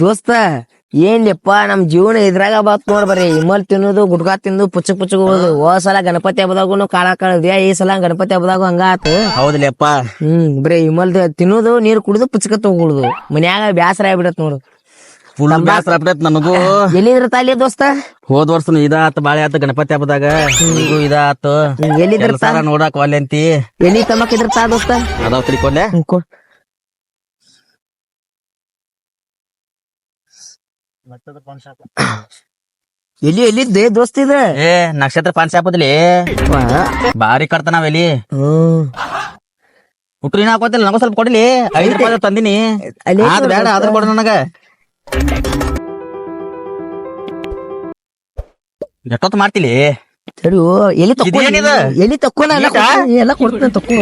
ದೋಸ್ತ ಏನ್ಲಿಪ್ಪ ನಮ್ ಜೀವನ ಇದ್ರಾಗ ಬಾತ್ ನೋಡ್ ಬರ್ರಿ. ಇಮಲ್ ತಿನ್ನೋದು ಗುಟ್ಕಾ ತಿಂದು ಪುಚ್ಚಕ್ ಪುಚ್ಚಕ್ ಹೋಗುದು. ಹೋದ್ ಸಲ ಗಣಪತಿ ಹಬ್ಬದಾಗೂ ಕಾಳ ಕಳದ್ಯ ಈ ಸಲ ಗಣಪತಿ ಹಬ್ಬದಾಗು ಹಂಗ ಆತು. ಹೌದಲ್ಲಪ್ಪ ಹ್ಮ್ ಬರೀ ಇಮಲ್ ತಿನ್ನೋದು ನೀರ್ ಕುಡಿದು ಪುಚ್ಚಕ ತಗೊಳುದು. ಮನ್ಯಾಗ ಬ್ಯಾಸರ ಆಗ್ಬಿಡತ್ ನೋಡು. ಫುಲ್ ಬ್ಯಾಸರ ಆಗ್ಬಿಟ್ಟೈತ್ ನನಗೂ ಎಲ್ಲಿದ್ರ ತಾಲಿ ದೋಸ್ತ? ಹೋದ್ ವರ್ಷ ಇದಾತ ಬಾಳೆ ಆತ ಗಣಪತಿ ಹಬ್ಬದಾಗ. ಈಗೂ ಇದಾತು ಎಲ್ಲಿದ್ರ ನೋಡಾಕ ಒಲ್ಲೆ ಅಂತಿ ಎಲ್ಲಿ ತಮಕ್ ಇದ್ರ ತಾ ದೋಸ್ತ? ಅದಾವ್ ತಿಳ್ಕೊಲ್ಲೆ ಹ್ಮ್, ಕೊಡ್. ಎಲ್ಲಿ ಎಲ್ಲಿದ್ದೆ ದೋಸ್ತ ಇದೆ? ಏ ನಕ್ಷತ್ರ ಪಾನ್ ಶಾಪದಲ್ಲಿ ಬಾರಿ ಕಟ್ತ ನಾವೆಲ್ಲಿ ಇಲ್ಲಿ ಹುಟ್ರಿ ನಾ ಹಾಕೋತಿಲ್ಲ ನನಗೂ ಸ್ವಲ್ಪ ಕೊಡಲಿ. ಐದು ರೂಪಾಯಿ ತಂದಿನಿ. ಅದ್ ಬೇಡ. ಅದ್ರ ಕೊಡ ನನಗ. ಎಷ್ಟೊತ್ತು ಮಾಡ್ತಿಲಿ? ಸರಿ ಎಲ್ಲಿ ತಕ್ಕೋ? ಎಲ್ಲಿ ತಕ್ಕೋ ಎಲ್ಲ ಕೊಡ್ತೀನಿ ತಕ್ಕೋ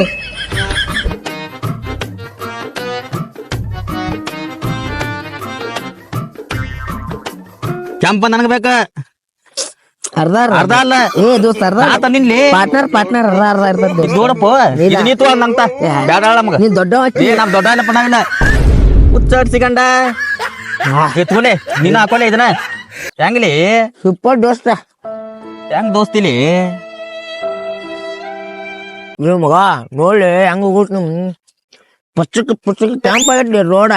ಕೆಂಪ ನನಗ ಬೇಕ? ಅರ್ಧ ಅರ್ಧ. ಅಲ್ಲ. ಏ ದೋಸ್ತ ಅರ್ಧ. ನಾ ತಂದಿನ್ಲಿ ಪಾರ್ಟ್ನರ್ ಪಾರ್ಟ್ನರ್ ಅರ್ಧ ಅರ್ಧ ಇರ್ತದ ಇದ್ ನೋಡಪ್ಪ ಇದು ಬೇಡ ನಮಗ. ನೀನ್ ದೊಡ್ಡ ಏ ನಮ್ ದೊಡ್ಡ ಇಲ್ಲಪ್ಪ ನಾವಿಲ್ಲ ಹುಚ್ಚಾಡ್ ಸಿಗಂಡ ಎತ್ಕೊಲೆ ನೀನು ಹಾಕೊಲೆ ಇದನ್ನ. ಹೆಂಗ್ಲಿ? ಸೂಪರ್ ದೋಸ್ತ. ಹೆಂಗ್ ದೋಸ್ತಿಲಿ ಏ ಮಗ ನೋಡ್ಲಿ ಹೆಂಗ ಹೋಗ್ಬಿಟ್ ನಮ್ ಪಚ್ಚಕ್ ಪಚ್ಚಕ್ ಕ್ಯಾಂಪ್ ಆಗಿಡ್ಲಿ ರೋಡ.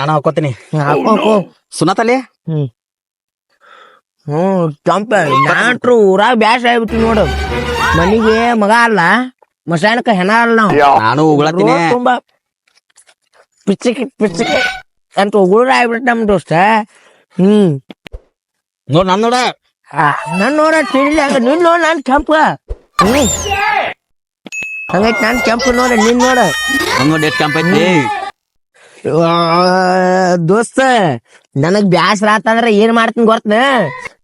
ನಾನು ಹಾಕೋತೀನಿ. ಹಾಕೋ ಹಾಕೋ ಸುನತಲೆ ಹ್ಮ್. ಹ್ಮ್ ಕೆಂಪ. ನಾಟ್ರು ಊರಾಗ ಬ್ಯಾಸ ಆಗ್ಬಿಟ್ಟು ನೋಡು. ಮನಿಗೆ ಮಗ ಅಲ್ಲ ಮಸಾಣಕ ಹೆಣ ಅಲ್ಲ ನಾವು. ನಾನು ಉಗುಳತ್ತೀನಿ. ತುಂಬಾ ಪಿಚ್ಚಕ್ಕೆ ಪಿಚ್ಚಕ್ಕೆ ಅಂತ ಉಗುಳ್ರ ಆಗ್ಬಿಟ್ಟು ನಮ್ ದೋಸ್ತ. ಹ್ಮ್ ನೋಡ್ ನನ್ ನೋಡ. ಆ, ನನ್ ನೋಡ ತಿಳಿಲಿ ಹಂಗ. ನಿನ್ ನೋಡ ನಾನ್ ಕೆಂಪ. ಹ್ಮ್ ಹಂಗೈತ್ ನಾನ್ ಕೆಂಪು ನೋಡ ನಿನ್ ನೋಡ. ನನ್ ನೋಡಿ ಎಷ್ಟು ಕೆಂಪ ಐತಿ ಆ, ದೋಸ್ತ ನನಗ್ ಬ್ಯಾಸರ ಆತಂದ್ರ ಏನ್ ಮಾಡ್ತೀನಿ ಗೊತ್ತನ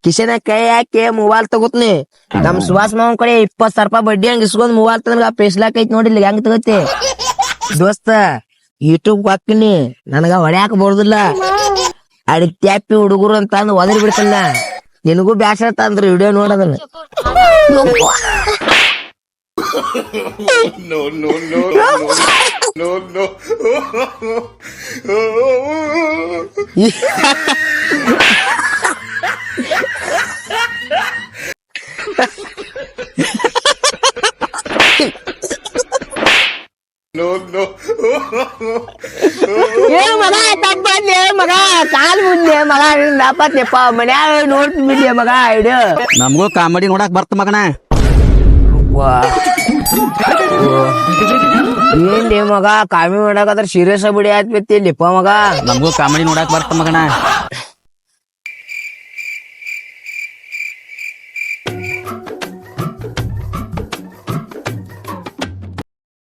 ಕಿಶನ ಕೈ ಹಾಕಿ ಮೊಬೈಲ್ ತಗೋತ್ನಿ ನಮ್ ಸುಭಾಷ್ ಮಾವನ್ ಕಡೆ ಇಪ್ಪತ್ ಸಾವಿರ ರೂಪಾಯಿ ಬಡ್ಡಿ ಹಂಗ ಇಸ್ಕೊಂಡ್ ಮೊಬೈಲ್ ತಂದ್ರ ಪೇಸ್ಲಾಕ್ ಐತಿ ನೋಡಿಲ್ಲ ಹೆಂಗ್ ತಗೋತಿ ದೋಸ್ತ ಯೂಟ್ಯೂಬ್ ಹಾಕಿನಿ ನನಗ ಹೊಡ್ಯಾಕ ಬರೋದಿಲ್ಲ ಅಡಿ ತ್ಯಾಪಿ ಹುಡುಗರು ಅಂತ ಅಂದ್ ಒದರಿ ಬಿಡ್ತಾನ ನಿನಗೂ ಬ್ಯಾಸರ ತಂದ್ರ ವಿಡಿಯೋ ನೋಡೋದನ್ನ ಏ ಮಗ ನಾಪತ್ನೆಪ್ಪ ಮನ್ಯಾಗ ನೋಡ್ತೀನಿ ಮಗ ಇಡು. ನಮಗೂ ಕಾಮಿಡಿ ನೋಡಕ್ ಬರ್ತ ಮಗನ. ಏನ್ ಮಗ ಕಾಮಿ ಮಾಡಕತ್ರ ಸೀರಿಯಸ್ ಬಿಡಿ ಆಯ್ತು ಲಿಪ್ಪ ಮಗ. ನಮಗೂ ಕಾಮಿಡಿ ನೋಡಕ್ ಬರ್ತ ಮಗನ.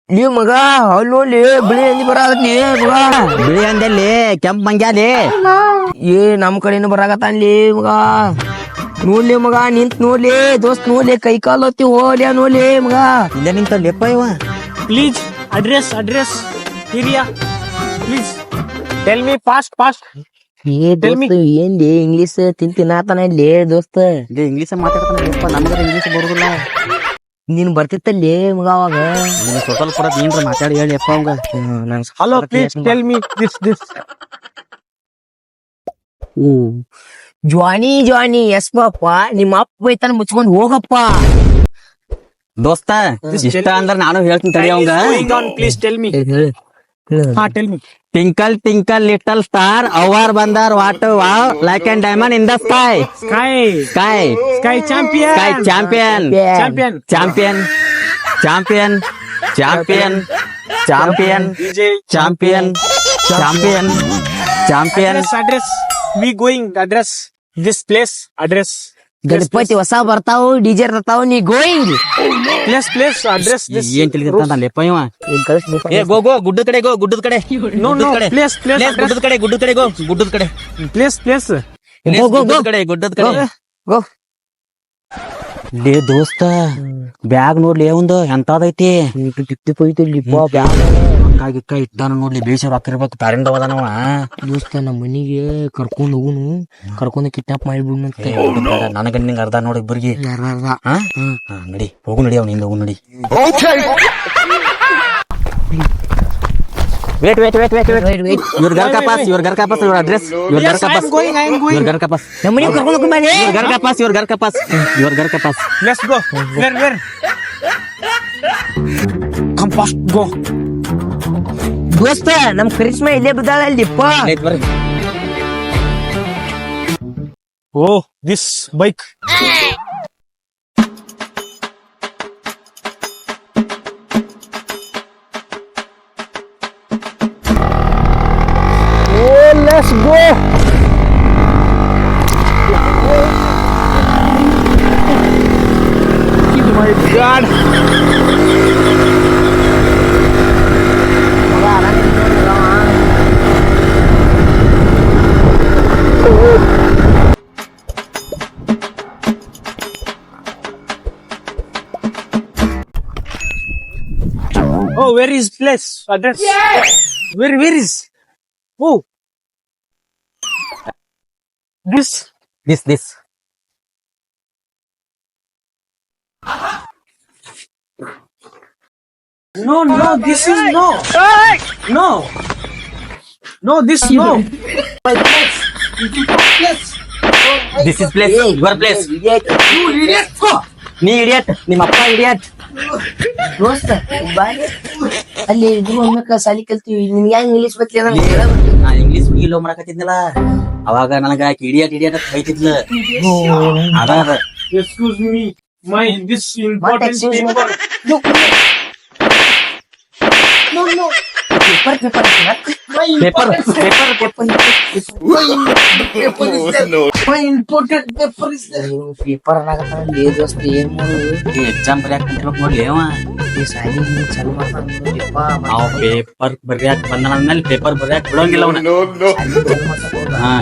ನೀವ್ ಮಗ ಅಲ್ಲಿ ನೋಡ್ಲಿ ಬಿಳಿ ಅಂದಿ ಬರಾಕತ್ಲಿ ಮಗ. ಬಿಳಿ ಅಂದಲ್ಲಿ ಕೆಂಪ್ ಮಂಗ್ಯಾಲಿ. ಏ ನಮ್ ಕಡೆನು ಬರಾಕತ್ತಾನ್ಲಿ ಮಗ. ನೋಡ್ಲಿ ಮಗ ನಿಂತ್ ನೋಡ್ಲಿ ದೋಸ್ತ್ ನೋಡ್ಲಿ ಕೈ ಕಾಲು ಹೊತ್ತಿ ಹೋಗ್ಲಿ ನೋಡ್ಲಿ ಮಗ. ಇಲ್ಲ ನಿಂತ ಲೆಪ್ಪ ಇವ? Please address address. ಹಿರಿಯಾ Please. Tell me fast fast. ಏ ದೋಸ್ತ್ ಏನ್ಲಿ ಇಂಗ್ಲಿಷ್ ತಿಂತಿನಾತನ ಇಲ್ಲಿ ದೋಸ್ತ. ಇಂಗ್ಲಿಷ್ ಇಂಗ್ಲೀಷ್ ಮಾತಾಡ್ತಾನೆ ನಮಗ ಇಂಗ್ಲೀಷ್ ಬರುದಿಲ್ಲ. ನೀನ್ ಬರ್ತಿತ್ತಲ್ಲಿ ಮಗ ಅವಾಗ ನೀನು ಸ್ವಲ್ಪ ಕೂಡ ಏನ್ರ ಮಾತಾಡಿ ಹೇಳಿ ಅಪ್ಪ ಅವಂಗ. ನಂಗ್ Hello, please tell me this this. ಜ್ವಾನಿ ಜ್ವಾನಿ ಎಸ್ ನಿಮ್ಮ ಅಪ್ಪ ಬೈತಾನ ಮುಚ್ಕೊಂಡ್ ಹೋಗಪ್ಪ. ದೋಸ್ತ ಇಷ್ಟ ಅಂದ್ರ ನಾನು ಹೇಳ್ತೀನಿ ತಡಿ ಅವಂಗ. Going on, please tell me. Ah, tell me. Twinkle twinkle little star how I wonder what wow like and diamond in the sky Sky sky Sky champion. Sky champion Champion. Champion champion champion champion DJ. Champion champion champion Address address. We going address this place address. Ganapathi ಹೊಸ ಬರ್ತಾವ DJ ಬರ್ತಾವು ನೀ going place place address. ಏನ್ ತಿಳಿದಿರ್ತಾನ ಲೆಪ್ಪ ಇವ ಏ ಗೋ ಗೋ ಗುಡ್ಡದ ಕಡೆ go ಗುಡ್ಡದ ಕಡೆ. ನೋ ಕಡೆ. place place ಗುಡ್ಡದ ಕಡೆ ಗುಡ್ಡದ ಕಡೆ ಗೋ ಗುಡ್ಡದ ಕಡೆ. Place place go, go. ಕಡೆ ಗುಡ್ಡದ ಕಡೆ. ಗೋ ಲೇ ದೋಸ್ತ ಬ್ಯಾಗ್ ನೋಡ್ಲಿ ಒಂದು ಎಂತಾದೈತಿ. ಟಿಪ್ಪಿ ಹೋಯ್ತಿಲ್ಲಿ ಬ್ಯಾಗ್. ಕಾಯ್ಕ ಇಟ್ಟಾನ ನೋಡ್ಲಿ ಬೇಸರ ಹಾಕಿರ್ಬೇಕು ಪ್ಯಾರೆಂಟ್ ಅವದಾನವ ದೋಸ್ತ ನಮ್ಮ ಮನಿಗೆ ಕರ್ಕೊಂಡು ಹೋಗುನು. ಕರ್ಕೊಂಡು ಕಿಡ್ನಾಪ್ ಮಾಡಿಬಿಡುವಂತೆ ನನಗ ನಿಂಗೆ ಅರ್ಧ ನೋಡಿ ಇಬ್ಬರಿಗೆ. ನಡಿ. ಹೋಗು ನಡಿ ಅವ್ನ ಹಿಂದೆ ಹೋಗು ನಡಿ. Wait wait wait wait wait wait ಇವರ್ ಗರ್ ಕಾಪಾಸ್ ಇವರ್ ಗರ್ ಕಾಪಾಸ್ ಇವರ್ ಅಡ್ರೆಸ್ ಇವರ್ ಗರ್ ಕಾಪಾಸ್ ಇವರ್ ಗರ್ ಕಾಪಾಸ್ ನಮ್ಮ ಕರ್ಕೊಂಡು ಹೋಗ್ಬೇಕು ಇವರ್ ಗರ್ ಕಾಪಾಸ್ ಇವರ್ ಗರ್ ಕಾಪಾಸ್ ಇವರ್ ಗರ್ ಕಾಪಾಸ್ let's go where where compost go ದೋಸ್ತ ನಮ್ ಕರಿಷ್ಮಾ ಇಲ್ಲೇ ಬಿದ್ದಾಳ ಅಲ್ಲಿಪ್ಪ Wait, ಬರ್ರಿ. Oh, this bike. Oh, let's go. Oh my God. where is place? Address? Where, where is? Oh. This? This, this. No, no, this is no. No. No, this no. My place. This is place, your place. You idiot. ನೀ idiot ನಿಮ್ಮ ಅಪ್ಪ idiot ದೋಸ್ತ ಬಾರಿ ಅಲ್ಲಿ ಇದು ಒಮ್ಮೆ ಸಾಲಿ ಕಲ್ತೀವಿ. ನಿನ್ಗೆ ಹೆಂಗ್ ಇಂಗ್ಲಿಷ್ ಬತ್ಲಿ ನಾ ಇಂಗ್ಲಿಷ್ ಹುಡುಗಿ ಮಾಡಕತ್ತಿದ್ನಲ್ಲ. ಅವಾಗ ನನಗ ಆಕಿ ಇಡಿಯಾಟ್ ಇಡಿಯಟ್ ಅಂತ ಬೈತಿದ್ಲ ಅದ ಅದ Excuse me. My this What excuse paper paper paper important paper there. Paper ಅನ್ನಕತ್ತಾನ ದೋಸ್ತ ಏನ್ ಮಾಡುದು ಎಕ್ಸಾಮ್ ಬರ್ಯಾಕ ಕುಂತಿರ್ಬೇಕು ನೋಡ್ಲಿ ಅವ ಈ ಸಾಲಿ ಹಿಂಗ್ ಮಾಡ್ತಾನ ಅವ ಪೇಪರ್ ಬರ್ಯಾಕ ಬಂದನ ಪೇಪರ್ ಬರ್ಯಾಕ ಬಿಡೋಂಗಿಲ್ಲ ಅವನ ಹಾ.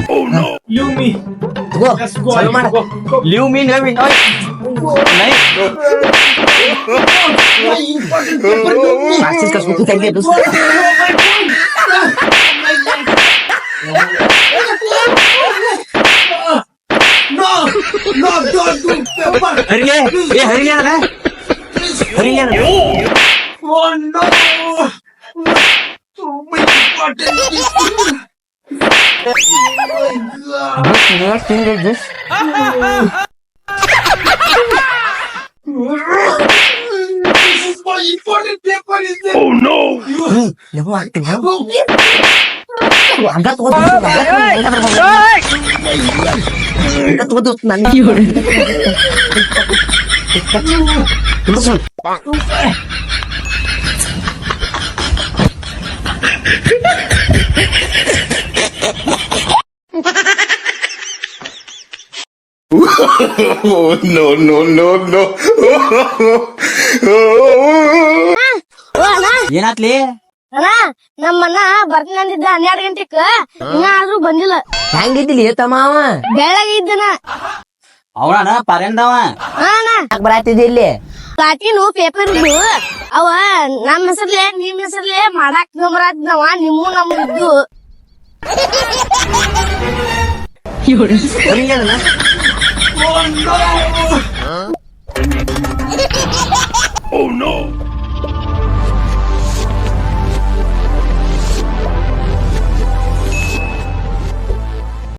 ಚಾಲು ಮಾಡ Go. Go. ಲೀವ್ ಮೀನ್ हरिले ये हरिले ना हरिले ना Oh no! Oh my god! What? What? What? What? What? Paper is there. Oh no. You, ನೀವು ಆಗ್ತೀನಿ oh, ಹಂಗ ತಗೋದು ಹಂಗ ತಗೋದು ನನಗೆ Oh no no no no! ಏನಾತ್ಲಿ ಅಣ್ಣ ನಮ್ಮಣ್ಣ ಬರ್ತೀನಂದಿದ್ದ ಹನ್ನೆರಡು ಗಂಟೆಕ್. ಇನ್ನ ಆದ್ರೂ ಬಂದಿಲ್ಲ. ಹೆಂಗಿದ್ದಿಲ್ಲ ತಮ್ಮ ಅವ? ಬೆಳಗ್ಗೆ ಇದ್ದನ. ಅವಣ ಪರಂದವ? ಅಣ್ಣ. ಯಾಕೆ ಬರಾತಿದ್ದಿ ಇಲ್ಲಿ? ಕಾಟಿನು ಪೇಪರ್ ಇದ್ದು ಅವ ನಮ್ಮ ಹೆಸರ್ಲೆ ನಿಮ್ ಹೆಸರ್ಲೆ ಮಾಡಾಕ್ ಗಮರಾತಿದ್ದವ ನಿಮ್ಮು ನಮ್ದು ಇದ್ದು. ಹರಿಲೆ ಅದನ್ನ? oh no.